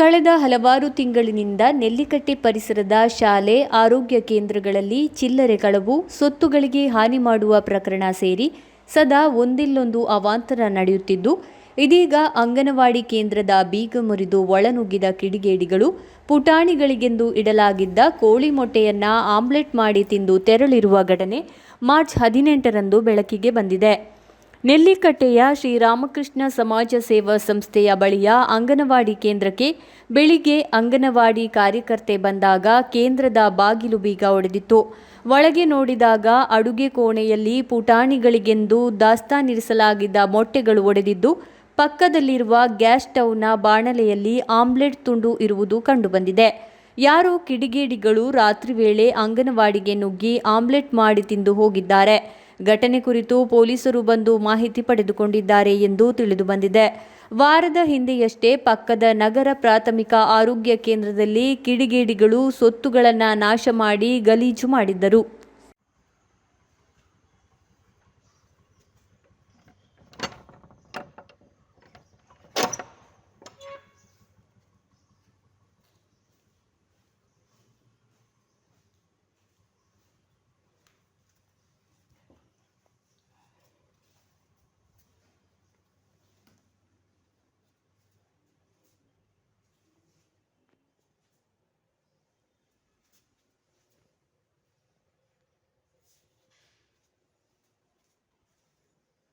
ಕಳೆದ ಹಲವಾರು ತಿಂಗಳಿನಿಂದ ನೆಲ್ಲಿಕಟ್ಟೆ ಪರಿಸರದ ಶಾಲೆ, ಆರೋಗ್ಯ ಕೇಂದ್ರಗಳಲ್ಲಿ ಚಿಲ್ಲರೆ ಕಳವು ಸೊತ್ತುಗಳಿಗೆ ಹಾನಿ ಮಾಡುವ ಪ್ರಕರಣ ಸೇರಿ ಸದಾ ಒಂದಿಲ್ಲೊಂದು ಅವಾಂತರ ನಡೆಯುತ್ತಿದ್ದು, ಇದೀಗ ಅಂಗನವಾಡಿ ಕೇಂದ್ರದ ಬೀಗ ಮುರಿದು ಒಳನುಗ್ಗಿದ ಕಿಡಿಗೇಡಿಗಳು ಪುಟಾಣಿಗಳಿಗೆಂದು ಇಡಲಾಗಿದ್ದ ಕೋಳಿ ಮೊಟ್ಟೆಯನ್ನ ಆಮ್ಲೆಟ್ ಮಾಡಿ ತಿಂದು ತೆರಳಿರುವ ಘಟನೆ ಮಾರ್ಚ್ ಹದಿನೆಂಟರಂದು ಬೆಳಕಿಗೆ ಬಂದಿದೆ. ನೆಲ್ಲಿಕಟ್ಟೆಯ ಶ್ರೀರಾಮಕೃಷ್ಣ ಸಮಾಜ ಸೇವಾ ಸಂಸ್ಥೆಯ ಬಳಿಯ ಅಂಗನವಾಡಿ ಕೇಂದ್ರಕ್ಕೆ ಬೆಳಿಗ್ಗೆ ಅಂಗನವಾಡಿ ಕಾರ್ಯಕರ್ತೆ ಬಂದಾಗ ಕೇಂದ್ರದ ಬಾಗಿಲು ಬೀಗ ಒಡೆದಿತ್ತು. ಒಳಗೆ ನೋಡಿದಾಗ ಅಡುಗೆ ಕೋಣೆಯಲ್ಲಿ ಪುಟಾಣಿಗಳಿಗೆಂದು ದಾಸ್ತಾನಿರಿಸಲಾಗಿದ್ದ ಮೊಟ್ಟೆಗಳು ಒಡೆದಿದ್ದು, ಪಕ್ಕದಲ್ಲಿರುವ ಗ್ಯಾಸ್ ಸ್ಟೌವ್ನ ಬಾಣಲೆಯಲ್ಲಿ ಆಮ್ಲೆಟ್ ತುಂಡು ಇರುವುದು ಕಂಡುಬಂದಿದೆ. ಯಾರೋ ಕಿಡಿಗೇಡಿಗಳು ರಾತ್ರಿ ವೇಳೆ ಅಂಗನವಾಡಿಗೆ ನುಗ್ಗಿ ಆಮ್ಲೆಟ್ ಮಾಡಿ ತಿಂದು ಹೋಗಿದ್ದಾರೆ. ಘಟನೆ ಕುರಿತು ಪೊಲೀಸರು ಬಂದು ಮಾಹಿತಿ ಪಡೆದುಕೊಂಡಿದ್ದಾರೆ ಎಂದು ತಿಳಿದುಬಂದಿದೆ ವಾರದ ಹಿಂದೆಯಷ್ಟೇ ಪಕ್ಕದ ನಗರ ಪ್ರಾಥಮಿಕ ಆರೋಗ್ಯ ಕೇಂದ್ರದಲ್ಲಿ ಕಿಡಿಗೇಡಿಗಳು, ಸೊತ್ತುಗಳನ್ನು ನಾಶ ಮಾಡಿ ಗಲೀಜು ಮಾಡಿದ್ದರು.